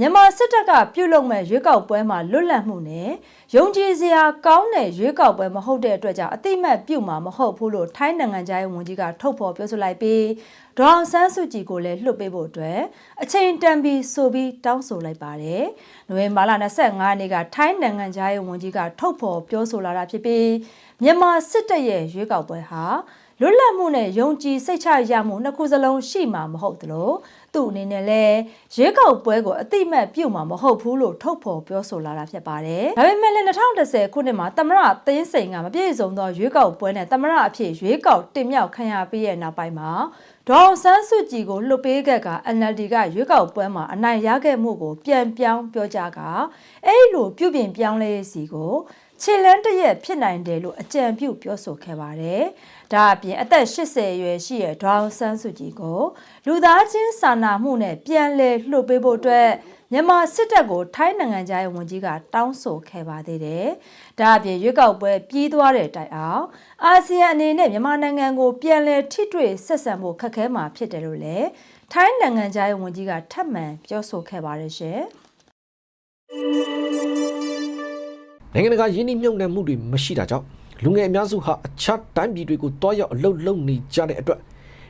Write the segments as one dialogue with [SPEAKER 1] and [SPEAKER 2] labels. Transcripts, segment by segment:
[SPEAKER 1] မြန်မာစစ်တပ်ကပြုလုပ်မဲ့ရွေးကောက်ပွဲမှာလွတ်လပ်မှုနဲ့ယုံကြည်စရာကောင်းတဲ့ရွေးကောက်ပွဲမဟုတ်တဲ့အတွက်ကြောင့်အတိမတ်ပြုမှာမဟုတ်ဘူးလို့ထိုင်းနိုင်ငံသားရေးဝန်ကြီးကထုတ်ဖော်ပြောဆိုလိုက်ပြီးဒေါအောင်ဆန်းစုကြည်ကိုလည်းလွှတ်ပေးဖို့အတွက်အချိန်တန်ပြီးဆိုပြီးတောင်းဆိုလိုက်ပါတယ်။နိုဝင်ဘာလ25ရက်နေ့ကထိုင်းနိုင်ငံသားရေးဝန်ကြီးကထုတ်ဖော်ပြောဆိုလာတာဖြစ်ပြီးမြန်မာစစ်တပ်ရဲ့ရွေးကောက်ပွဲဟာလွတ်လပ်မှုနဲ့ယုံကြည်စိတ်ချရမှုနှစ်ခုစလုံးရှိမှာမဟုတ်သလို သူ့အနေနဲ့လည်းရွေးကောက်ပွဲကိုအတိမတ်ပြုတ်မှာမဟုတ်ဘူးလို့ထုတ်ဖော်ပြောဆိုလာတာဖြစ်ပါတယ်။ဒါပေမဲ့လည်း2010ခုနှစ်မှာသမရသိန်းစိန်ကမပြည့်စုံသောရွေးကောက်ပွဲနဲ့သမရအဖြစ်ရွေးကောက်တင်မြှောက်ခံရပြီးရဲ့နောက်ပိုင်းမှာဒေါအောင်ဆန်းစုကြည်ကိုလွှတ်ပေးခဲ့က NLD ကရွေးကောက်ပွဲမှာအနိုင်ရခဲ့မှုကိုပြန်ပြောင်းပြောကြားကအဲ့လိုပြုပြင်ပြောင်းလဲရေးစီကို ခြေလန်းတရက်ဖြစ်နိုင်တယ်လို့အကြံပြုပြောဆိုခဲ့ပါတယ်။ဒါအပြင်အသက်80အရွယ်ရှိတဲ့ဒေါအောင်ဆန်းစုကြည်ကိုလူသားချင်းစာနာမှုနဲ့ပြန်လည်လှုပ်ပေးဖို့အတွက်မြန်မာစစ်တပ်ကိုထိုင်းနိုင်ငံသားရဲ့ဝန်ကြီးကတောင်းဆိုခဲ့ပါသေးတယ်။ဒါအပြင်ရွေးကောက်ပွဲပြီးသွားတဲ့တိုင်အောင်အာဆီယံအနေနဲ့မြန်မာနိုင်ငံကိုပြန်လည်ထိတွေ့ဆက်ဆံဖို့ခက်ခဲမှာဖြစ်တယ်လို့လည်းထိုင်းနိုင်ငံသားရဲ့ဝန်ကြီးကထပ်မံပြောဆိုခဲ့ပါတယ်ရှင်။
[SPEAKER 2] နိုင်ငံတကာယင်းနှိမ့်မြုပ်နှံမှုတွေမရှိတာကြောင့်လူငယ်အများစုဟာအခြားတိုင်းပြည်တွေကိုတွားရောက်အလုပ်လုပ်နေကြတဲ့အတွက်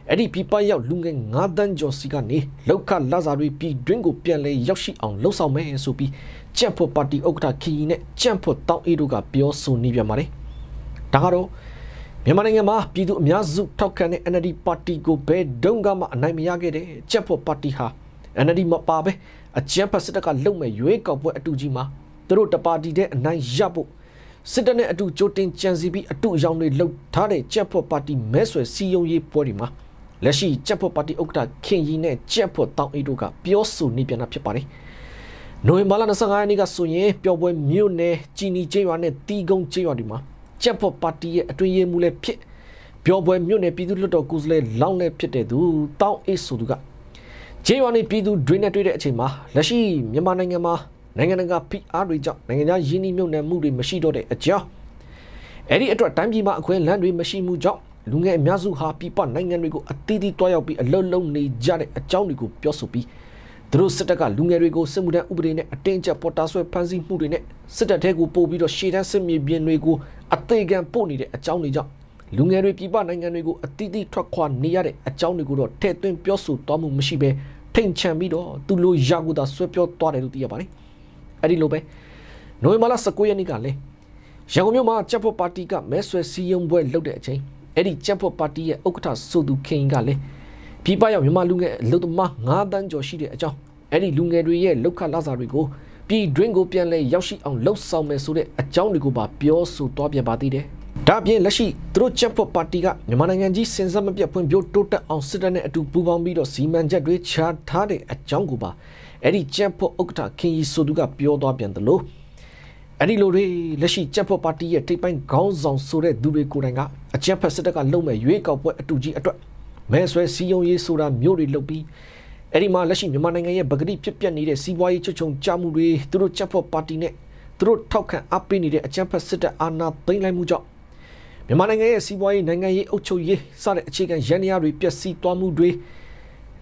[SPEAKER 2] အဲ့ဒီပြပရောက်လူငယ်9တန်းကျော်စီကနေလောက်ခလာစာတွေပြည်တွင်းကိုပြန်လဲရောက်ရှိအောင်လှုံ့ဆော်မယ်ဆိုပြီးကြက်ဖို့ပါတီဥက္ကဋ္ဌခီရီနဲ့ကြက်ဖို့တောင်းအေးတို့ကပြောဆိုနေပြန်ပါတယ်ဒါကတော့မြန်မာနိုင်ငံမှာပြည်သူအများစုထောက်ခံတဲ့ NLD ပါတီကိုဘယ်တုန်းကမှအနိုင်မရခဲ့တဲ့ကြက်ဖို့ပါတီဟာ NLD မပါပဲအကြမ်းဖက်စစ်တပ်ကလုံမဲ့ရွေးကောက်ပွဲအတူကြီးမှာ သူတို့တပါတီတဲ့အနိုင်ရဖို့စစ်တပ်နဲ့အတူကြိုတင်ကြံစီပြီးအတူအယောင်တွေလှုပ်ထားတဲ့ကြက်ဖို့ပါတီမဲဆွယ်စီယုံရေးပွဲတွေမှာလက်ရှိကြက်ဖို့ပါတီဥက္ကဋ္ဌခင်ရီနဲ့ကြက်ဖို့တောင်းအေးတို့ကပြောဆိုနေပြန်တာဖြစ်ပါတယ်။နိုဝင်ဘာလ25ရက်နေ့ကဆိုရင်ပျော်ပွဲမြို့နယ်ကြည်နီကျေးရွာနဲ့တီးကုန်းကျေးရွာတွေမှာကြက်ဖို့ပါတီရဲ့အတွင်းရေးမှူးလည်းဖြစ်ပျော်ပွဲမြို့နယ်ပြည်သူ့လွှတ်တော်ကိုယ်စားလှယ်လောင်းလည်းဖြစ်တဲ့သူတောင်းအေးဆိုသူကဂျေးရွာနေပြည်သူတွေနဲ့တွေ့တဲ့အချိန်မှာလက်ရှိမြန်မာနိုင်ငံမှာ နိုင်ငံတကာဖိအားတွေကြောင့်နိုင်ငံသားရင်းနှီးမြှုပ်နှံမှုတွေမရှိတော့တဲ့အကြောင်းအဲ့ဒီအတွက်တိုင်းပြည်မှာအခွင့်အလမ်းတွေမရှိမှုကြောင့်လူငယ်အများစုဟာပြည်ပနိုင်ငံတွေကိုအသီးသီးတွားရောက်ပြီးအလုံးလုံးနေကြတဲ့အကြောင်းတွေကိုပြောဆိုပြီးသူတို့စစ်တပ်ကလူငယ်တွေကိုစစ်မှုထမ်းဥပဒေနဲ့အတင်းကျပ်ပေါ်တာဆွဲဖမ်းဆီးမှုတွေနဲ့စစ်တပ်ထဲကိုပို့ပြီးတော့ရှေ့တန်းစစ်မြေပြင်တွေကိုအသေးခံပို့နေတဲ့အကြောင်းတွေကြောင့်လူငယ်တွေပြည်ပနိုင်ငံတွေကိုအသီးသီးထွက်ခွာနေရတဲ့အကြောင်းတွေကိုတော့ထည့်သွင်းပြောဆိုသွားမှုမရှိဘဲထိန်ချန်ပြီးတော့သူလိုရာကူတာဆွဲပြောသွားတယ်လို့သိရပါတယ်။ အဲ့ဒီလိုပဲနိုဝင်ဘာလ19ရက်နေ့ကလည်းရန်ကုန်မြို့မှာချက်ဖို့ပါတီကမဲဆွယ်စည်းရုံးပွဲလုပ်တဲ့အချိန်အဲ့ဒီချက်ဖို့ပါတီရဲ့ဥက္ကဋ္ဌဆိုသူခင်ကလည်းပြည်ပရောက်မြန်မာလူငယ်အလုပ်သမား9တန်းကျော်ရှိတဲ့အကြောင်းအဲ့ဒီလူငယ်တွေရဲ့လောက်ခလာစာတွေကိုပြည်တွင်းကိုပြန်လဲရောက်ရှိအောင်လှုပ်ဆောင်မယ်ဆိုတဲ့အကြောင်းတွေကိုပါပြောဆိုသွားပြန်ပါသေးတယ်။ဒါအပြင်လက်ရှိသူတို့ချက်ဖို့ပါတီကမြန်မာနိုင်ငံကြီးစင်စက်မပြတ်ဖွံ့ဖြိုးတိုးတက်အောင်စစ်တပ်နဲ့အတူပူးပေါင်းပြီးတော့စီမံချက်တွေချထားတဲ့အကြောင်းကိုပါ အဲ့ဒီချက်ဖို့ဥက္ကဋ္ဌခင်ကြီးဆိုသူကပြောသွားပြန်တယ်လို့အဲ့ဒီလိုတွေလက်ရှိချက်ဖို့ပါတီရဲ့ထိပ်ပိုင်းခေါင်းဆောင်ဆိုတဲ့သူတွေကိုယ်တိုင်ကအကြံဖက်စစ်တပ်ကလုံမဲ့ရွေးကောက်ပွဲအတူကြီးအတွက်မဲဆွဲစီယုံရေးဆိုတာမျိုးတွေလုပ်ပြီးအဲ့ဒီမှာလက်ရှိမြန်မာနိုင်ငံရဲ့ဗကတိဖြစ်ပျက်နေတဲ့စီးပွားရေးချွတ်ချုံကြမှုတွေသူတို့ချက်ဖို့ပါတီနဲ့သူတို့ထောက်ခံအပ်ပေးနေတဲ့အကြံဖက်စစ်တပ်အာဏာသိမ်းလိုက်မှုကြောင့်မြန်မာနိုင်ငံရဲ့စီးပွားရေးနိုင်ငံရေးအုပ်ချုပ်ရေးစတဲ့အခြေခံရန်ရာတွေပျက်စီးသွားမှုတွေ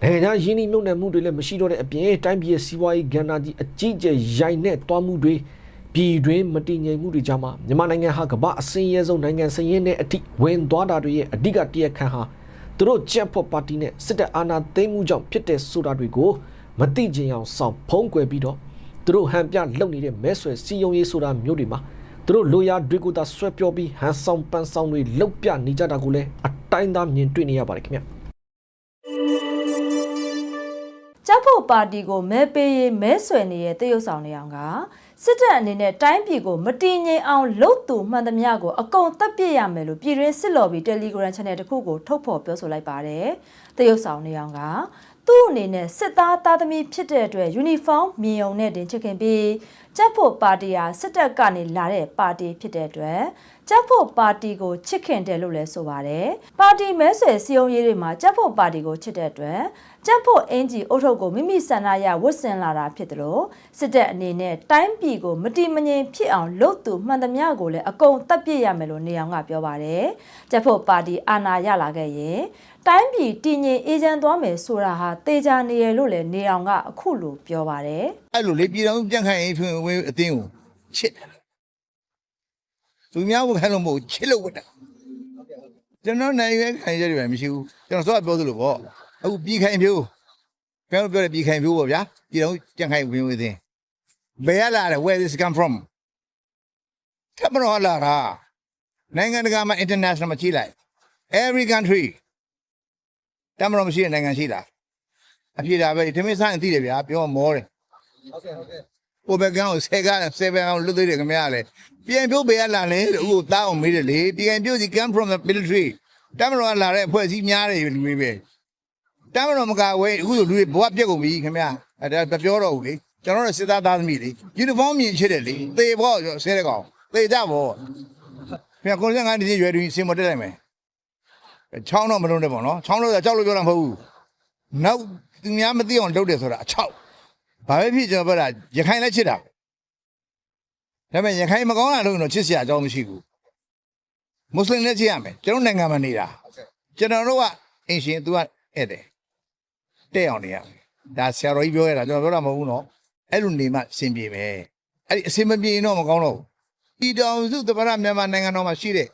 [SPEAKER 2] နိုင်ငံခြားရင်းနှီးမြှုပ်နှံမှုတွေလည်းမရှိတော့တဲ့အပြင်တိုင်းပြည်ရဲ့စီးပွားရေးကဏ္ဍကြီးအကြီးအကျယ်ရိုက်နဲ့သွားမှုတွေပြည်တွင်းမတည်ငြိမ်မှုတွေကြောင့်မှမြန်မာနိုင်ငံဟာကမ္ဘာအစင်းရဲဆုံးနိုင်ငံစရင်နဲ့အထိဝင်သွားတာတွေရဲ့အဓိကတရားခံဟာသူတို့ကြက်ဖို့ပါတီနဲ့စစ်တပ်အာဏာသိမ်းမှုကြောင့်ဖြစ်တဲ့ဆိုတာတွေကိုမသိချင်အောင်ဆောင်ဖုံးကွယ်ပြီးတော့သူတို့ဟန်ပြလုပ်နေတဲ့မဲဆွယ်စီယုံရေးဆိုတာမျိုးတွေမှာသူတို့လိုရာတွေကိုသာဆွဲပြောပြီးဟန်ဆောင်ပန်းဆောင်တွေလောက်ပြနေကြတာကိုလည်းအတိုင်းသားမြင်တွေ့နေရပါတယ်ခင်ဗျ
[SPEAKER 1] ဖို့ပါတီကိုမဲပေးရေးမဲဆွယ်နေတဲ့တရုတ်ဆောင်နေအောင်ကစစ်တပ်အနေနဲ့တိုင်းပြည်ကိုမတည်ငြိမ်အောင်လှုပ်သူမှန်သမျှကိုအကုန်တပ်ပစ်ရမယ်လို့ပြည်တွင်းစစ်လော်ဘီ Telegram Channel တစ်ခုကိုထုတ်ဖော်ပြောဆိုလိုက်ပါတယ်တရုတ်ဆောင်နေအောင်ကသူ့အနေနဲ့စစ်သားသားသမီးဖြစ်တဲ့အတွက်ယူနီဖောင်းမြင်ုံနဲ့တင်ချစ်ခင်ပြီးကြက်ဖို့ပါတီဟာစစ်တပ်ကနေလာတဲ့ပါတီဖြစ်တဲ့အတွက် ကြက်ဖို့ပါတီကိုချစ်ခင်တယ်လို့လည်းဆိုပါတယ်။ပါတီမဲဆွယ်စည်းရုံးရေးတွေမှာကြက်ဖို့ပါတီကိုချစ်တဲ့အတွက်ကြက်ဖို့အင်ဂျီအုတ်ထုပ်ကိုမိမိဆန္ဒရဝတ်ဆင်လာတာဖြစ်တယ်လို့စစ်တပ်အနေနဲ့တိုင်းပြည်ကိုမတိမငြိမ်ဖြစ်အောင်လုပ်သူမှန်သမျှကိုလည်းအကုန်တပ်ပစ်ရမယ်လို့နေအောင်ကပြောပါတယ်ကြက်ဖို့ပါတီအာဏာရလာခဲ့ရင်တိုင်းပြည်တည်ငြိမ်အေးချမ်းသွားမယ်ဆိုတာဟာတေချာနေရလို့လည်းနေအောင်ကအခုလိုပြောပါတယ်
[SPEAKER 3] အဲ့လိုလေပြည်တော်ပြန်ခိုင်ရေးဖွင့်ဝင်းအတင်းကိုချစ်တယ် သူများကိုခိုင်းလို့မဟုတ်ချစ်လို့ဝတ်တာကျွန်တော်နိုင်ရွယ်ခိုင်ရတယ်မရှိဘူးကျွန်တော်စောပြောသလိုပေါ့အခုပြည်ခိုင်ဖြိုးကျွန်တော်ပြောတယ်ပြည်ခိုင်ဖြိုးပေါ့ဗျာပြည်တော်ပြန်ခိုင်ဝင်းဝင်းအတင်းဘယ်ရလာလဲ where this come from ထပ်မတော်လာတာနိုင်ငံတကာမှာ international မှာကြီးလိုက် every country တမတော်မရှိတဲ့နိုင်ငံရှိလားအဖြစ်ဒါပဲဒီမင်းဆိုင်သိတယ်ဗျာပြောမောတယ်ကို ဘကောင်ဆဲကားဆဲဘကောင်လွတ်သေးတယ်ခင်ဗျားလေပြန်ပြုတ်ပေးရလာလေအခုတားအောင်မေးတယ်လေပြန်ပြုတ်စီ come from the military တမတော်ကလာတဲ့အဖွဲ့အစည်းများတယ်လူတွေပဲတမတော်မကဝဲအခုလူတွေဘဝပြက်ကုန်ပြီခင်ဗျာအဲဒါမပြောတော့ဘူးလေကျွန်တော်တို့စစ်သားသားသမီးလေယူနီဖောင်းမြင်ချစ်တယ်လေသေဘောဆဲတဲ့ကောင်သေကြဘောပြန်ကိုယ်ကငါဒီရွယ်တွင်စင်မတက်လိုက်မယ်ချောင်းတော့မလုံးနဲ့ပေါ့နော်ချောင်းလို့ကြောက်လို့ပြောတာမဟုတ်ဘူးနောက်သူများမသိအောင်လုပ်တယ်ဆိုတာအချောက် ဘာပဲဖြစ်ကျွန်တော်ပြောတာရခိုင်လည်းချစ်တာဒါပေမဲ့ရခိုင်မကောင်းတာလို့တော့ချစ်စရာအကြောင်းမရှိဘူးမွတ်စလင်လည်းချစ်ရမယ်ကျွန်တော်နိုင်ငံမှာနေတာကျွန်တော်တို့ကအင်ရှင်သူကဧည့်တယ်တဲ့အောင်နေရမယ်ဒါဆရာတော်ကြီးပြောရတာကျွန်တော်ပြောတာမဟုတ်ဘူးနော်အဲ့လိုနေမှအဆင်ပြေမယ်အဲ့ဒီအဆင်မပြေရင်တော့မကောင်းတော့ဘူးဤတော်စုတပရမြန်မာနိုင်ငံတော်မှာရှိတဲ့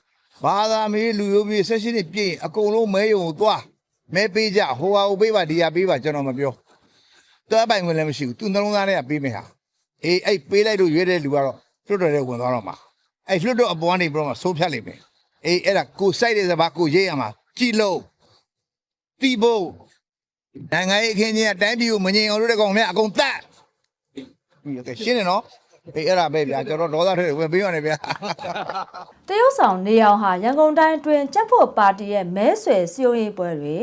[SPEAKER 3] ဘာသာမေးလူမျိုးပြေဆက်ရှိနေပြည့်ရင်အကုန်လုံးမဲယုံကိုသွားမဲပေးကြဟိုဟာဟိုပေးပါဒီဟာပေးပါကျွန်တော်မပြော တော့ပိုင်ဝင်လည်းမရှိဘူးသူနှလုံးသားထဲကပေးမယ်ဟာအေးအဲ့ပေးလိုက်လို့ရွေးတဲ့လူကတော့လွတ်တော်တဲ့ဝင်သွားတော့မှာအဲ့လွတ်တော်အပေါ်ကနေပြီးတော့မှဆိုးဖြတ်လိမ့်မယ်အေးအဲ့ဒါကိုစိုက်တဲ့စဘာကိုရေးရမှာကြည်လို့တီးဖို့နိုင်ငံရေးအခင်းချင်းကတိုင်းပြည်ကိုမငြိမ်အောင်လုပ်တဲ့ကောင်များအကုန်တတ်ပြီးရကရှင်းနေနော် အေးအဲ့ဒါပဲဗျာကျွန်တော်ဒေါသထဲဝင်ပေးရတယ်ဗျာ
[SPEAKER 1] တရုတ်ဆောင်နေအောင်ဟာရန်ကုန်တိုင်းအတွင်းကြက်ဖို့ပါတီရဲ့မဲဆွယ်စီယုံရေးပွဲတွေ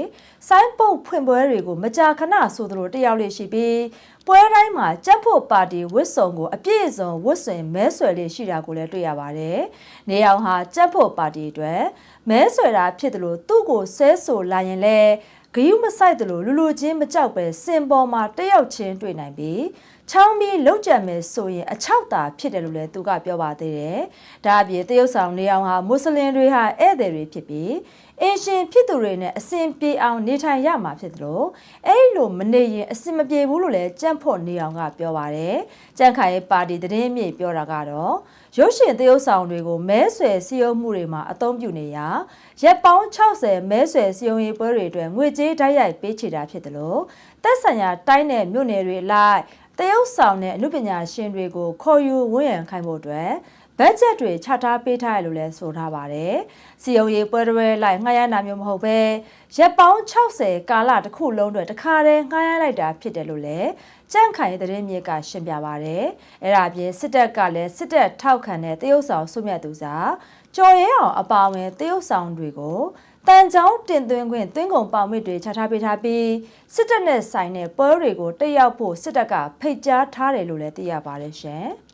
[SPEAKER 1] စိုင်းပုတ်ဖွင့်ပွဲတွေကိုမကြာခဏဆိုသလိုတက်ရောက်လေရှိပြီးပွဲတိုင်းမှာကြက်ဖို့ပါတီဝစ်စုံကိုအပြည့်အစုံဝစ်ဆွင်မဲဆွယ်လေးရှိတာကိုလည်းတွေ့ရပါတယ်။နေအောင်ဟာကြက်ဖို့ပါတီအတွက်မဲဆွယ်တာဖြစ်တယ်လို့သူ့ကိုဆဲဆိုလာရင်လည်း ဂယုမဆိုင်တယ်လို့လူလူချင်းမကြောက်ပဲစင်ပေါ်မှာတက်ရောက်ချင်းတွေ့နိုင်ပြီးချောင်းပြီးလောက်ကြံမယ်ဆိုရင်အချောက်တာဖြစ်တယ်လို့လည်းသူကပြောပါသေးတယ်။ဒါအပြင်တရုတ်ဆောင်နေအောင်ဟာမွတ်စလင်တွေဟာဧည့်သည်တွေဖြစ်ပြီး အင်ရှင်ဖြစ်သူတွေနဲ့အစဉ်ပြေအောင်နေထိုင်ရမှာဖြစ်တယ်လို့အဲ့ဒီလိုမနေရင်အစဉ်မပြေဘူးလို့လည်းကြန့်ဖို့နေအောင်ကပြောပါတယ်။ကြန့်ခိုင်ရဲ့ပါတီသတင်းမြေပြောတာကတော့ရုပ်ရှင်တရုတ်ဆောင်တွေကိုမဲဆွယ်စည်းရုံးမှုတွေမှာအသုံးပြုနေရာရက်ပေါင်း60မဲဆွယ်စည်းရုံးရေးပွဲတွေအတွက်ငွေကြေးတိုက်ရိုက်ပေးချေတာဖြစ်တယ်လို့သက်ဆိုင်ရာတိုင်းနယ်မြို့နယ်တွေလိုက်တရုတ်ဆောင်တဲ့အမှုပညာရှင်တွေကိုခေါ်ယူဝန်းရံခိုင်းဖို့အတွက် ဘတ်ဂျက်တွေချထားပေးထားရလို့လည်းဆိုထားပါတယ်။စီယုံရေးပွဲတွေလိုက်ငှားရမ်းတာမျိုးမဟုတ်ပဲရက်ပေါင်း60ကာလတစ်ခုလုံးတွေတခါတည်းငှားရမ်းလိုက်တာဖြစ်တယ်လို့လည်းကြန့်ခိုင်တဲ့သတင်းမြေကရှင်းပြပါတယ်။အဲ့ဒါအပြင်စစ်တပ်ကလည်းစစ်တပ်ထောက်ခံတဲ့တရုတ်ဆောင်စုမြတ်သူစာကြော်ရဲအောင်အပါအဝင်တရုတ်ဆောင်တွေကိုတန်ချောင်းတင်သွင်းခွင့်သွင်းကုန်ပါမစ်တွေချထားပေးထားပြီးစစ်တပ်နဲ့ဆိုင်တဲ့ပွဲတွေကိုတက်ရောက်ဖို့စစ်တပ်ကဖိတ်ကြားထားတယ်လို့လည်းသိရပါတယ်ရှင်။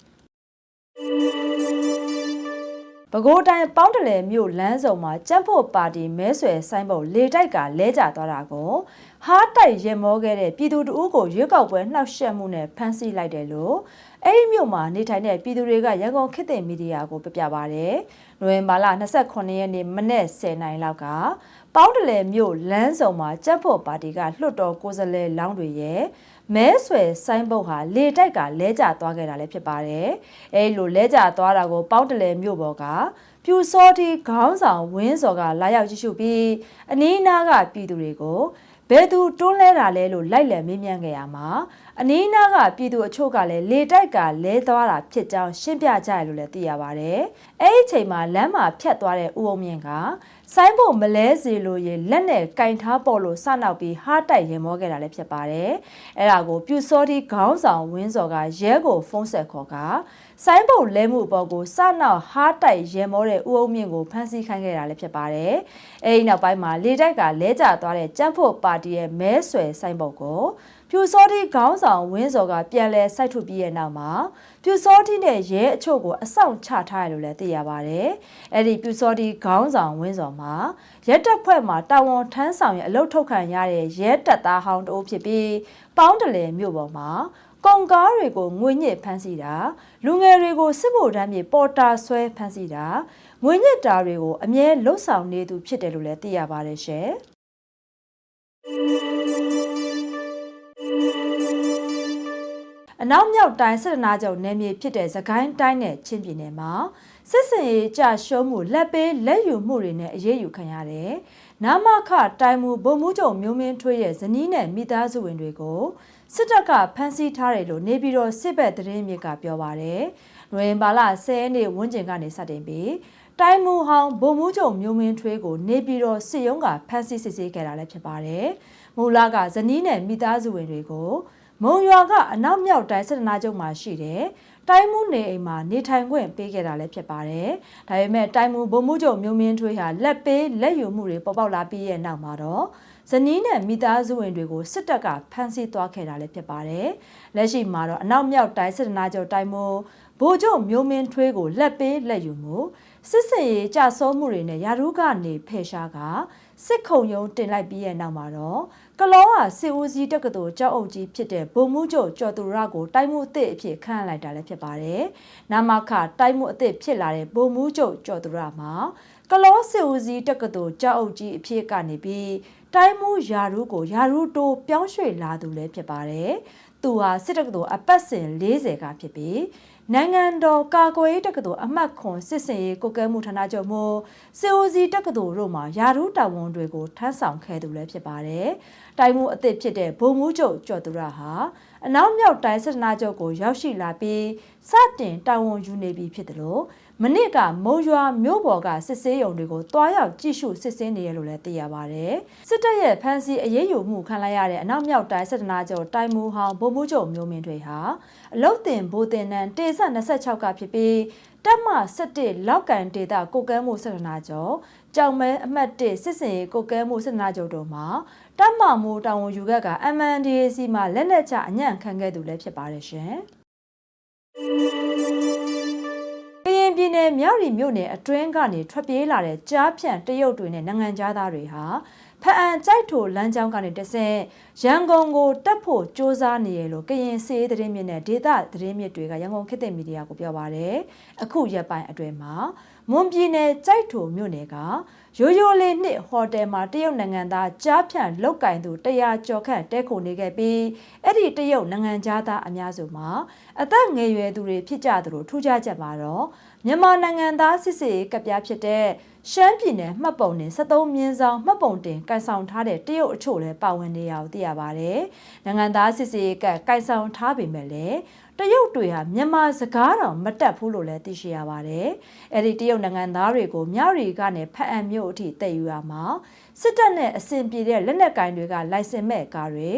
[SPEAKER 1] ပဲခူးတိုင်းပေါင်းတလဲမြို့လမ်းစုံမှာကြက်ဖို့ပါတီမဲဆွယ်ဆိုင်ပုံလေတိုက်ကလဲကျသွားတာကိုဟားတိုက်ရင်မောခဲ့တဲ့ပြည်သူတအုပ်ကိုရွေးကောက်ပွဲနှောက်ယှက်မှုနဲ့ဖမ်းဆီးလိုက်တယ်လို့အဲ့ဒီမြို့မှာနေထိုင်တဲ့ပြည်သူတွေကရန်ကုန်ခေတ်သစ်မီဒီယာကိုပြပြပါဗျ။နိုဝင်ဘာလ28ရက်နေ့မနေ့10နိုင်လောက်ကပေါင်းတလဲမြို့လမ်းစုံမှာကြက်ဖို့ပါတီကလွှတ်တော်ကိုယ်စားလှယ်လောင်းတွေရဲ့ မဲဆွယ်ဆိုင်းဘုတ်ဟာလေတိုက်ကလဲကျသွားခဲ့တာလည်းဖြစ်ပါတယ်။အဲလိုလဲကျသွားတာကိုပေါင်းတလဲမြို့ပေါ်ကပြူစောတီခေါင်းဆောင်ဝင်းစော်ကလာရောက်ကြည့်ရှုပြီးအနီးအနားကပြည်သူတွေကိုဘယ်သူတွန်းလဲတာလဲလို့လိုက်လံမေးမြန်းခဲ့ရမှာအနီးအနားကပြည်သူအချို့ကလည်းလေတိုက်ကလဲသွားတာဖြစ်ကြောင်းရှင်းပြကြရလို့လည်းသိရပါတယ်။အဲဒီအချိန်မှာလမ်းမှာဖြတ်သွားတဲ့ဦးအောင်မြင့်က ဆိုင်းဖို့မလဲစီလို့ရေလက်နဲ့ကင်ထားပေါ်လို့စနောက်ပြီးဟားတိုက်ရင်မောခဲ့တာလည်းဖြစ်ပါတယ်။အဲ့ဒါကိုပြူစောတီခေါင်းဆောင်ဝင်းစော်ကရဲကိုဖုန်းဆက်ခေါ်ကဆိုင်းဖို့လဲမှုပေါ်ကိုစနောက်ဟားတိုက်ရင်မောတဲ့ဦးအောင်မြင့်ကိုဖမ်းဆီးခိုင်းခဲ့တာလည်းဖြစ်ပါတယ်။အဲဒီနောက်ပိုင်းမှာလေတိုက်ကလဲကျသွားတဲ့ကြမ်းဖို့ပါတီရဲ့မဲဆွယ်ဆိုင်းပုတ်ကို ပြူစောတိခေါင်းဆောင်ဝင်းစော်ကပြန်လဲစိုက်ထုတ်ပြီးရဲ့နောက်မှာပြူစောတိနဲ့ရဲအချို့ကိုအဆောင်ချထားရလို့လည်းသိရပါတယ်။အဲ့ဒီပြူစောတိခေါင်းဆောင်ဝင်းစော်မှာရဲတပ်ဖွဲ့မှာတာဝန်ထမ်းဆောင်ရဲ့အလုတ်ထုတ်ခံရတဲ့ရဲတပ်သားဟောင်းတအိုးဖြစ်ပြီးပေါင်းတလဲမြို့ပေါ်မှာကုန်ကားတွေကိုငွေညစ်ဖမ်းဆီးတာလူငယ်တွေကိုစစ်မှုထမ်းမြေပေါ်တာဆွဲဖမ်းဆီးတာငွေညစ်တာတွေကိုအမြဲလှုပ်ဆောင်နေသူဖြစ်တယ်လို့လည်းသိရပါတယ်ရှင်။ အနောက်မြောက်တိုင်းစစ်တနာချုပ်နယ်မြေဖြစ်တဲ့သခိုင်းတိုင်းနဲ့ချင်းပြည်နယ်မှာစစ်စင်ရေးကြရှုံးမှုလက်ပေးလက်ယူမှုတွေနဲ့အရေးယူခံရတယ်။နာမခတိုင်းမူဗိုလ်မှူးချုပ်မျိုးမင်းထွေးရဲ့ဇနီးနဲ့မိသားစုဝင်တွေကိုစစ်တပ်ကဖမ်းဆီးထားတယ်လို့နေပြည်တော်စစ်ဘက်သတင်းမြစ်ကပြောပါရယ်။နွေဘာလ10ရက်နေ့ဝန်းကျင်ကနေစတင်ပြီးတိုင်းမူဟောင်းဗိုလ်မှူးချုပ်မျိုးမင်းထွေးကိုနေပြည်တော်စစ်ရုံးကဖမ်းဆီးစစ်ဆေးခဲ့တာလည်းဖြစ်ပါတယ်။ မူလကဇနီးနဲ့မိသားစုဝင်တွေကိုမုံရွာကအနောက်မြောက်တိုင်းစစ်တနာချုပ်မှာရှိတဲ့တိုင်းမှုနေအိမ်မှာနေထိုင်ခွင့်ပေးခဲ့တာလည်းဖြစ်ပါတယ်။ဒါပေမဲ့တိုင်းမှုဗိုလ်မှူးချုပ်မျိုးမင်းထွေးဟာလက်ပေးလက်ယူမှုတွေပေါ်ပေါက်လာပြီးရဲ့နောက်မှာတော့ဇနီးနဲ့မိသားစုဝင်တွေကိုစစ်တပ်ကဖမ်းဆီးသွားခဲ့တာလည်းဖြစ်ပါတယ်။လက်ရှိမှာတော့အနောက်မြောက်တိုင်းစစ်တနာချုပ်တိုင်းမှုဗိုလ်ချုပ်မျိုးမင်းထွေးကိုလက်ပေးလက်ယူမှုစစ်စင်ရေးကြဆောမှုတွေနဲ့ယာရုကနေဖယ်ရှားကစစ်ခုံရုံးတင်လိုက်ပြီးရဲ့နောက်မှာတော့ ကလောဟာစစ်ဦးစီးတက္ကသိုလ်ကျောက်အုပ်ကြီးဖြစ်တဲ့ဗိုလ်မှူးချုပ်ကျော်သူရကိုတိုင်းမှုအသစ်အဖြစ်ခန့်လိုက်တာလည်းဖြစ်ပါတယ်။နာမခတိုင်းမှုအသစ်ဖြစ်လာတဲ့ဗိုလ်မှူးချုပ်ကျော်သူရမှာကလောစစ်ဦးစီးတက္ကသိုလ်ကျောက်အုပ်ကြီးအဖြစ်ကနေပြီးတိုင်းမှုယာရုကိုယာရုတိုးပြောင်းရွှေ့လာသူလည်းဖြစ်ပါတယ်။သူဟာစစ်တက္ကသိုလ်အပတ်စဉ်40ကဖြစ်ပြီးနိုင်ငံတော်ကာကွယ်ရေးတက္ကသိုလ်အမှတ်ခွန်စစ်စင်ရေးကိုကဲမှုဌာနချုပ်မှစေအိုစီတက္ကသိုလ်တို့မှာယာရုတာဝန်တွေကိုထမ်းဆောင်ခဲ့သူလည်းဖြစ်ပါတယ်။ တိုင်မှုအသစ်ဖြစ်တဲ့ဗိုလ်မှူးချုပ်ကျော်သူရဟာအနောက်မြောက်တိုင်းစစ်ဌာနချုပ်ကိုရောက်ရှိလာပြီးစတင်တာဝန်ယူနေပြီဖြစ်တယ်လို့မနစ်ကမုံရွာမြို့ပေါ်ကစစ်ဆေးရုံတွေကိုတွားရောက်ကြည့်ရှုစစ်ဆေးနေရလို့လည်းသိရပါတယ်။စစ်တပ်ရဲ့ဖမ်းဆီးအရေးယူမှုခံလိုက်ရတဲ့အနောက်မြောက်တိုင်းစစ်ဌာနချုပ်တိုင်မူဟောင်းဗိုလ်မှူးချုပ်မျိုးမင်းတွေဟာအလုတ်တင်ဘိုးတင်နန်းတေဆက်26ကဖြစ်ပြီးတက်မ17လောက်ကန်ဒေတာကိုကဲမှုစစ်ဌာနချုပ်ကြောင်မဲအမှတ်1စစ်စင်ရေးကိုကဲမှုစစ်ဌာနချုပ်တို့မှာ တက်မမိုးတာဝန်ယူခဲ့က MNDAC မှာလက်နက်ချအညံ့ခံခဲ့သူလည်းဖြစ်ပါတယ်ရှင်။ကရင်ပြည်နယ်မြောက်ရီမြို့နယ်အတွင်းကနေထွက်ပြေးလာတဲ့ကြားဖြန့်တရုတ်တွေနဲ့နိုင်ငံသားတွေဟာဖအံကြိုက်ထိုလမ်းကြောင်းကနေတဆင့်ရန်ကုန်ကိုတက်ဖို့စ조사နေရလို့ကရင်စေးသတင်းမြစ်နဲ့ဒေသသတင်းမြစ်တွေကရန်ကုန်ခေတ်သစ်မီဒီယာကိုပြောပါရယ်အခုရက်ပိုင်းအတွင်းမှာ မွန်ပြည်နယ်ကြိုက်ထိုမြို့နယ်ကရိုးရိုးလေးနှစ်ဟိုတယ်မှာတရုတ်နိုင်ငံသားကြားဖြန့်လောက်ကင်သူ100ကျော်ခန့်တဲခိုနေခဲ့ပြီးအဲ့ဒီတရုတ်နိုင်ငံသားအများစုမှာအသက်ငယ်ရွယ်သူတွေဖြစ်ကြသလိုထူးခြားချက်မှာတော့မြန်မာနိုင်ငံသားစစ်စစ်ကပ်ပြားဖြစ်တဲ့ရှမ်းပြည်နယ်မှတ်ပုံတင်73မြင်းဆောင်မှတ်ပုံတင်ကန်ဆောင်ထားတဲ့တရုတ်အချို့လည်းပါဝင်နေရအောင်သိရပါတယ်။နိုင်ငံသားစစ်စစ်ကကန်ဆောင်ထားပေမဲ့လည်း တရုတ်တွေဟာမြန်မာစကားတော်မတက်ဘူးလို့လည်းသိရှိရပါတယ်။အဲ့ဒီတရုတ်နိုင်ငံသားတွေကိုမြရီကနေဖတ်အံမြို့အထိတည်ယူရမှာစစ်တပ်နဲ့အစဉ်ပြေတဲ့လက်နက်ကင်တွေကလိုင်စင်မဲ့ကားတွေ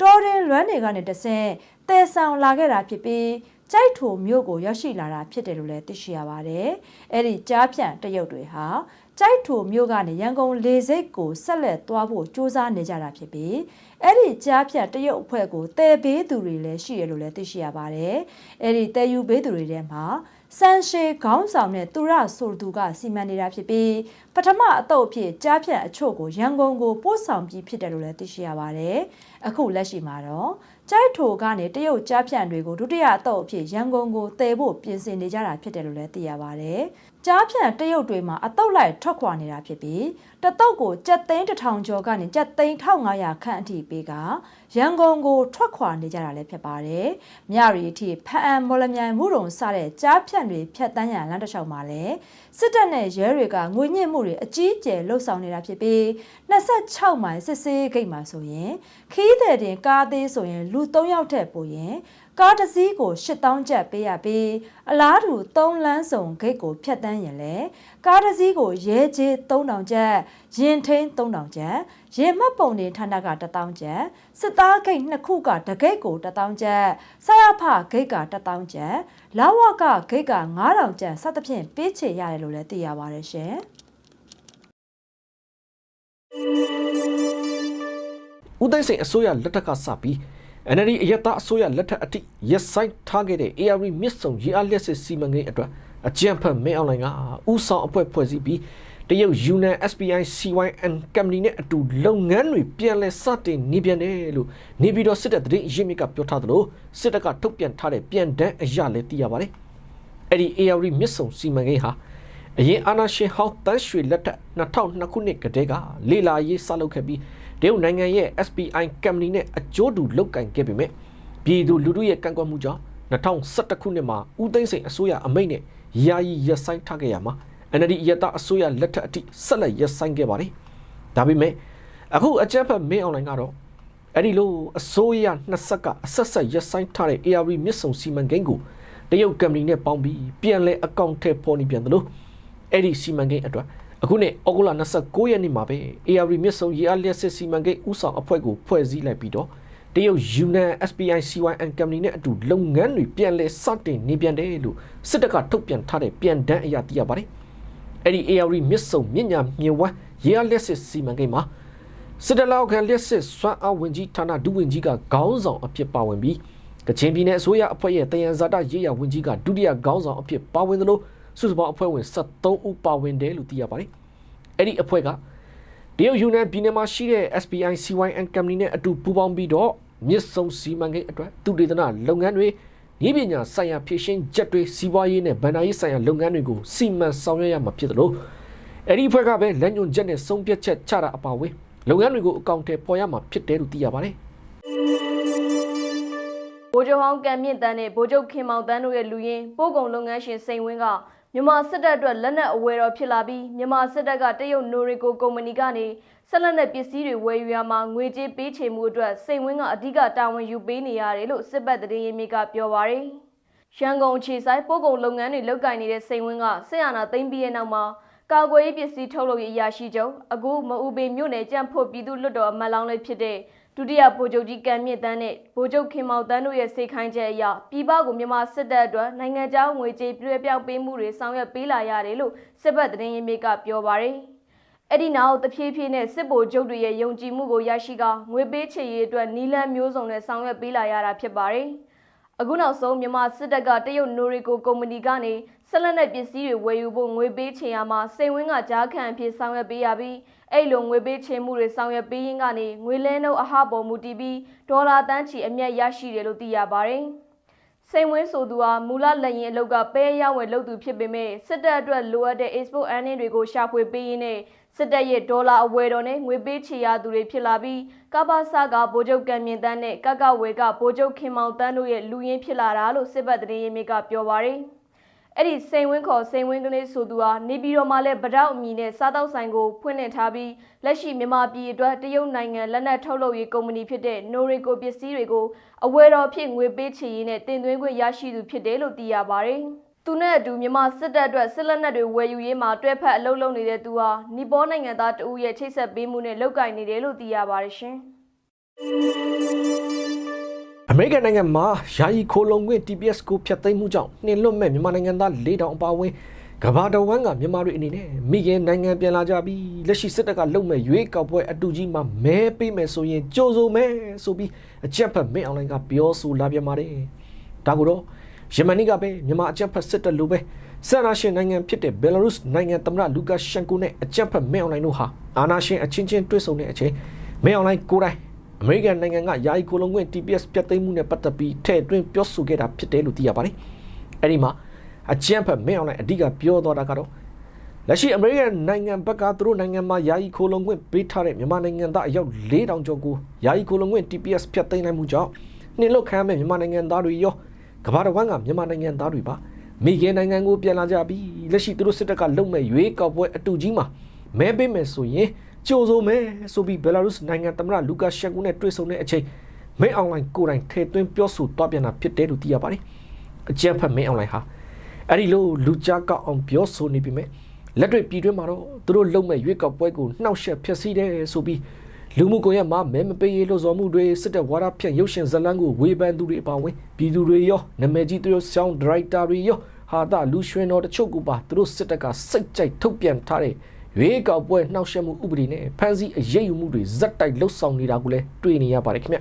[SPEAKER 1] တော်ရင်လွမ်းတွေကနေတဆင့်တည်ဆောင်လာခဲ့တာဖြစ်ပြီးကြိုက်ထိုမြို့ကိုရောက်ရှိလာတာဖြစ်တယ်လို့လည်းသိရှိရပါတယ်။အဲ့ဒီကြားဖြန့်တရုတ်တွေဟာ ကြိုက်ထိုမြို့ကနေရန်ကုန်လေဆိပ်ကိုဆက်လက်သွားဖို့စ조사နေကြတာဖြစ်ပြီးအဲ့ဒီကြားဖြတ်တရုတ်အဖွဲ့ကိုတည်ဘေးသူတွေလည်းရှိရလို့လည်းသိရှိရပါတယ်။အဲ့ဒီတည်ယူဘေးသူတွေထဲမှာစန်ရှေခေါင်းဆောင်တဲ့သူရဆိုသူကစီမံနေတာဖြစ်ပြီးပထမအတော့အဖြစ်ကြားဖြတ်အချို့ကိုရန်ကုန်ကိုပို့ဆောင်ပြီးဖြစ်တယ်လို့လည်းသိရှိရပါတယ်။အခုလက်ရှိမှာတော့ကြိုက်ထိုကနေတရုတ်ကြားဖြန့်တွေကိုဒုတိယအတော့အဖြစ်ရန်ကုန်ကိုတည်ဖို့ပြင်ဆင်နေကြတာဖြစ်တယ်လို့လည်းသိရပါတယ်။ကြားဖြန့်တရုတ်တွေမှာအတော့လိုက်ထွက်ခွာနေတာဖြစ်ပြီးတတုတ်ကိုကြက်သိန်းတစ်ထောင်ကျော်ကနေကြက်သိန်း1500ခန့်အထိပေးကရန်ကုန်ကိုထွက်ခွာနေကြတာလည်းဖြစ်ပါတယ်။မြရီအထိဖအံမော်လမြိုင်မှုတုံစတဲ့ကြားဖြန့်တွေဖြတ်တန်းရန်လမ်းတစ်လျှောက်မှာလည်းစစ်တပ်နဲ့ရဲတွေကငွေညှစ်မှုတွေအကြီးအကျယ်လှုပ်ဆောင်နေတာဖြစ်ပြီး26မိုင်စစ်ဆေးဂိတ်မှာဆိုရင်ခီးတဲ့တင်ကားသေးဆိုရင်လူ3ယောက်ထက်ပိုရင် ကားတစ်စီးကို8000ကျပ်ပေးရပြီးအလားတူ3လမ်းစုံဂိတ်ကိုဖြတ်တန်းရင်လေကားတစ်စီးကိုရဲကျေး3000ကျပ်ရင်ထိန်3000ကျပ်ရင်မှတ်ပုံနေဌာနက1000ကျပ်စစ်သားဂိတ်နှစ်ခုကတဂိတ်ကို1000ကျပ်ဆရဖဂိတ်က1000ကျပ်လာဝကဂိတ်က9000ကျပ်စသဖြင့်ပေးချေရတယ်လို့လည်းသိရပါတယ်ရှင်။
[SPEAKER 2] ဦးသိန်းစိန်အစိုးရလက်ထက်ကစပြီး NLD အယက်သားအစိုးရလက်ထက်အထိရက်ဆိုင်ထားခဲ့တဲ့ AR မြစ်ဆုံရေအားလျက်စစ်စီမံကိန်းအတွက်အကြံဖတ်မင်းအောင်လိုင်ကဥဆောင်အဖွဲ့ဖွဲ့စည်းပြီးတရုတ် Yunan SPI CYN company နဲ့အတူလုပ်ငန်းတွေပြန်လည်စတင်နေပြန်တယ်လို့နေပြည်တော်စစ်တပ်သတင်းရင်းမြစ်ကပြောထားသလိုစစ်တပ်ကထုတ်ပြန်ထားတဲ့ပြန်တန်းအရာလည်းသိရပါတယ်။အဲ့ဒီ AR မြစ်ဆုံစီမံကိန်းဟာ အရင်အာနာရှင်ဟောက်တန်းရွှေလက်ထက်2002ခုနှစ်ကတည်းကလေလာရေးစလုပ်ခဲ့ပြီးတရုတ်နိုင်ငံရဲ့ SPI company နဲ့အကျိုးတူလုပ်ကင်ခဲ့ပေမဲ့ပြည်သူလူထုရဲ့ကန့်ကွက်မှုကြောင့်2011ခုနှစ်မှာဦးသိန်းစိန်အစိုးရအမိန့်နဲ့ယာယီရပ်ဆိုင်းထားခဲ့ရမှာ NLD ရတအစိုးရလက်ထက်အထိဆက်လက်ရပ်ဆိုင်းခဲ့ပါတယ်။ဒါပေမဲ့အခုအကြမ်းဖက်မင်းအွန်လိုင်းကတော့အဲ့ဒီလိုအစိုးရနှစ်ဆက်ကအဆက်ဆက်ရပ်ဆိုင်းထားတဲ့ AR မြစ်ဆုံစီမံကိန်းကိုတရုတ်ကမ္ပဏီနဲ့ပေါင်းပြီးပြန်လဲအကောင့်ထဲပေါ်နေပြန်တယ်လို့ အဲ့ဒီစီမံကိန်းအတွက်အခုနှစ်ဩဂုတ်လ29ရက်နေ့မှာပဲ AR မြစ်ဆုံရေအားလျက်စစ်စီမံကိန်းဥဆောင်အဖွဲ့ကိုဖွဲ့စည်းလိုက်ပြီးတော့တရုတ် Yunan SPI CYN company နဲ့အတူလုပ်ငန်းတွေပြန်လဲစတင်နေပြန်တယ်လို့စစ်တပ်ကထုတ်ပြန်ထားတဲ့ပြန်တန်းအရာသိရပါတယ်။အဲ့ဒီ AR မြစ်ဆုံမြင့်ညာမြေဝမ်းရေအားလျက်စစ်စီမံကိန်းမှာစစ်တလောက်ခံလျက်စစ်စွမ်းအားဝင်ကြီးဌာနဒုဝန်ကြီးကခေါင်းဆောင်အဖြစ်ပါဝင်ပြီးကချင်ပြည်နယ်အစိုးရအဖွဲ့ရဲ့တယံဇာတရေးရဝန်ကြီးကဒုတိယခေါင်းဆောင်အဖြစ်ပါဝင်သလို စုစုပေါင်းအဖွဲ့ဝင်73ဦးပါဝင်တယ်လို့သိရပါတယ်။အဲ့ဒီအဖွဲ့ကတရုတ်ယူနန်ပြည်နယ်မှာရှိတဲ့ SPI CYN company နဲ့အတူပူးပေါင်းပြီးတော့မြစ်ဆုံစီမံကိန်းအတွက်သူတေသနလုပ်ငန်းတွေဤပညာဆိုင်ရာဖြည့်ရှင်းချက်တွေစီးပွားရေးနဲ့ဗန္ဒာရေးဆိုင်ရာလုပ်ငန်းတွေကိုစီမံဆောင်ရွက်ရမှာဖြစ်တယ်လို့အဲ့ဒီအဖွဲ့ကပဲလက်ညွန်ချက်နဲ့ဆုံးဖြတ်ချက်ချတာအပါအဝင်လုပ်ငန်းတွေကိုအကောင့်ထဲပေါ်ရမှာဖြစ်တယ်လို့သိရပါတယ်။
[SPEAKER 4] ဗိုလ်ချုပ်ဟောင်းကံမြင့်တန်းနဲ့ဗိုလ်ချုပ်ခင်မောင်တန်းတို့ရဲ့လူရင်းပို့ကုန်လုပ်ငန်းရှင်စိန်ဝင်းက မြန်မာစစ်တပ်အတွက်လက်နက်အဝယ်တော်ဖြစ်လာပြီးမြန်မာစစ်တပ်ကတရုတ်နိုရီကိုကုမ္ပဏီကနေဆက်လက်နဲ့ပစ္စည်းတွေဝယ်ယူရမှာငွေကြေးပေးချေမှုအတွက်စိန်ဝင်းကအဓိကတာဝန်ယူပေးနေရတယ်လို့စစ်ပတ်သတင်းရင်းမြစ်ကပြောပါရယ်ရန်ကုန်ခြေဆိုင်ပို့ကုန်လုပ်ငန်းတွေလုပ်ကိုင်နေတဲ့စိန်ဝင်းကဆက်ရနာသိမ့်ပြီးတဲ့နောက်မှာကာကွယ်ရေးပစ္စည်းထုတ်လုပ်ရေးအရာရှိချုပ်အခုမအူပေမြို့နယ်ကြံ့ဖို့ပြည်သူလွတ်တော်အမတ်လောင်းလေးဖြစ်တဲ့ ဒုတိယဗိုလ်ချုပ်ကြီးကံမြင့်တန်းနဲ့ဗိုလ်ချုပ်ခင်မောင်တန်းတို့ရဲ့စေခိုင်းချက်အရပြည်ပကိုမြန်မာစစ်တပ်အတွက်နိုင်ငံခြားငွေကြေးပြည့်ပြောက်ပေးမှုတွေဆောင်ရွက်ပေးလာရတယ်လို့စစ်ဘက်သတင်းရင်းမြစ်ကပြောပါရယ်အဲ့ဒီနောက်တဖြည်းဖြည်းနဲ့စစ်ဗိုလ်ချုပ်တွေရဲ့ယုံကြည်မှုကိုရရှိကငွေပေးချေရေးအတွက်နီလန်းမျိုးစုံနဲ့ဆောင်ရွက်ပေးလာရတာဖြစ်ပါတယ်အခုနောက်ဆုံးမြန်မာစစ်တပ်ကတရုတ်နိုရီကိုကုမ္ပဏီကနေဆက်လက်တဲ့ပစ္စည်းတွေဝယ်ယူဖို့ငွေပေးချေရမှာစိန်ဝင်းကကြားခံအဖြစ်ဆောင်ရွက်ပေးရပြီး အဲ့လိုငွေပေးချေမှုတွေဆောင်ရွက်ပေးရင်းကနေငွေလဲနှုန်းအဟပေါ်မူတည်ပြီးဒေါ်လာတန်းချီအမြတ်ရရှိတယ်လို့သိရပါတယ်။စိန်ဝင်းဆိုသူဟာမူလလက်ရင်အလောက်ကပဲရဝယ်လုပ်သူဖြစ်ပေမဲ့စစ်တပ်အတွက်လိုအပ်တဲ့ export earning တွေကိုရှာဖွေပေးရင်းနဲ့စစ်တပ်ရဲ့ဒေါ်လာအဝယ်တော်နဲ့ငွေပေးချေရသူတွေဖြစ်လာပြီးကပ္ပစကဗိုလ်ချုပ်ကံမြင့်တန်းနဲ့ကကဝေကဗိုလ်ချုပ်ခင်မောင်တန်းတို့ရဲ့လူရင်းဖြစ်လာတာလို့စစ်ဘက်သတင်းရင်းမြစ်ကပြောပါရယ်။ အဲ့ဒီစိန်ဝင်းခေါ်စိန်ဝင်းကလေးဆိုသူဟာနေပြည်တော်မှာလည်းဗတောက်အမည်နဲ့စားတောက်ဆိုင်ကိုဖွင့်လှစ်ထားပြီးလက်ရှိမြန်မာပြည်အတွက်တရုတ်နိုင်ငံလက်နက်ထုတ်လုပ်ရေးကုမ္ပဏီဖြစ်တဲ့ Noreco ပစ္စည်းတွေကိုအဝယ်တော်ဖြစ်ငွေပေးချေရေးနဲ့တင်သွင်းခွင့်ရရှိသူဖြစ်တယ်လို့သိရပါတယ်။သူနဲ့အတူမြန်မာစစ်တပ်အတွက်စစ်လက်နက်တွေဝယ်ယူရေးမှာတွဲဖက်အလုပ်လုပ်နေတဲ့သူဟာနီပေါနိုင်ငံသားတဦးရဲ့ချိတ်ဆက်ပေးမှုနဲ့လုပ်ကိုင်နေတယ်လို့သိရပါတယ်ရှင်။
[SPEAKER 2] အ မေရိကန်နိုင်ငံမှာယာယီခိုလုံခွင့် TPS ကိုဖျက်သိမ်းမှုကြောင့်နှင်လွတ်မဲ့မြန်မာနိုင်ငံသား၄တောင်အပါအဝင်ကမ္ဘာတော်ဝန်ကမြန်မာတွေအနေနဲ့မိခင်နိုင်ငံပြန်လာကြပြီးလက်ရှိစစ်တပ်ကလုံမဲ့ရွေးကောက်ပွဲအတူကြီးမှာမဲပေးမယ်ဆိုရင်ကြိုးစိုးမယ်ဆိုပြီးအကြက်ဖက်မင်းအွန်လိုင်းကပြောဆိုလာပြန်ပါတယ်ဒါကိုတော့ယမန်နီကပဲမြန်မာအကြက်ဖက်စစ်တပ်လိုပဲဆန္ဒရှင်နိုင်ငံဖြစ်တဲ့ဘယ်လာရုစ်နိုင်ငံသမ္မတလူကာရှန်ကိုနဲ့အကြက်ဖက်မင်းအွန်လိုင်းတို့ဟာအာဏာရှင်အချင်းချင်းတွေ့ဆုံတဲ့အချိန်မင်းအွန်လိုင်းကိုယ်တိုင် အမေရိကန်နိုင်ငံကယာယီကိုလုံခွင့် TPS ပြတ်သိမ်းမှုနဲ့ပတ်သက်ပြီးထဲ့အတွင်းပြောဆိုခဲ့တာဖြစ်တယ်လို့သိရပါတယ်။အဲဒီမှာအကြမ်းဖက်မင်းအောင်လိုက်အဓိကပြောသွားတာကတော့လက်ရှိအမေရိကန်နိုင်ငံဘက်ကသူတို့နိုင်ငံမှာယာယီကိုလုံခွင့်ပေးထားတဲ့မြန်မာနိုင်ငံသားအယောက်4000ကျော်ကိုယာယီကိုလုံခွင့် TPS ပြတ်သိမ်းနိုင်မှုကြောင့်နှင်လွတ်ခံရမယ့်မြန်မာနိုင်ငံသားတွေရောကမ္ဘာတစ်ဝန်းကမြန်မာနိုင်ငံသားတွေပါမိခင်နိုင်ငံကိုပြန်လာကြပြီးလက်ရှိသူတို့စစ်တပ်ကလုံမဲ့ရွေးကောက်ပွဲအတူကြီးမှာမဲပေးမယ်ဆိုရင် ကြိုဆိုမယ်ဆိုပြီးဘယ်လာရုစ်နိုင်ငံသမ္မတလူကာရှန်ကိုနဲ့တွေ့ဆုံတဲ့အချိန်မင်းအွန်လိုင်းကိုယ်တိုင်ထည့်သွင်းပြောဆိုသွားပြန်တာဖြစ်တယ်လို့သိရပါတယ်အကြံဖတ်မင်းအွန်လိုင်းဟာအဲ့ဒီလိုလူကြားကောက်အောင်ပြောဆိုနေပြီမဲ့လက်တွေ့ပြည်တွင်းမှာတော့သူတို့လုံမဲ့ရွေးကောက်ပွဲကိုနှောက်ယှက်ဖျက်ဆီးတယ်ဆိုပြီးလူမှုကွန်ရက်မှာမဲမပေးရေးလို့စော်မှုတွေစစ်တပ်ဝါဒဖြန့်ရုပ်ရှင်ဇာတ်လမ်းကိုဝေဖန်သူတွေအပါအဝင်ပြည်သူတွေရောနာမည်ကြီးသူတို့ဆောင်းဒရိုက်တာတွေရောဟာတာလူရွှင်တော်တချို့ကပါသူတို့စစ်တပ်ကစိတ်ကြိုက်ထုတ်ပြန်ထားတဲ့ ရွေးကောက်ပွဲနှောက်ယှက်မှုဥပဒေနဲ့ဖမ်းဆီးအရေးယူမှုတွေဇက်တိုက်လှုပ်ဆောင်နေတာကိုလည်းတွေ့နေရပါတယ်ခင်ဗျ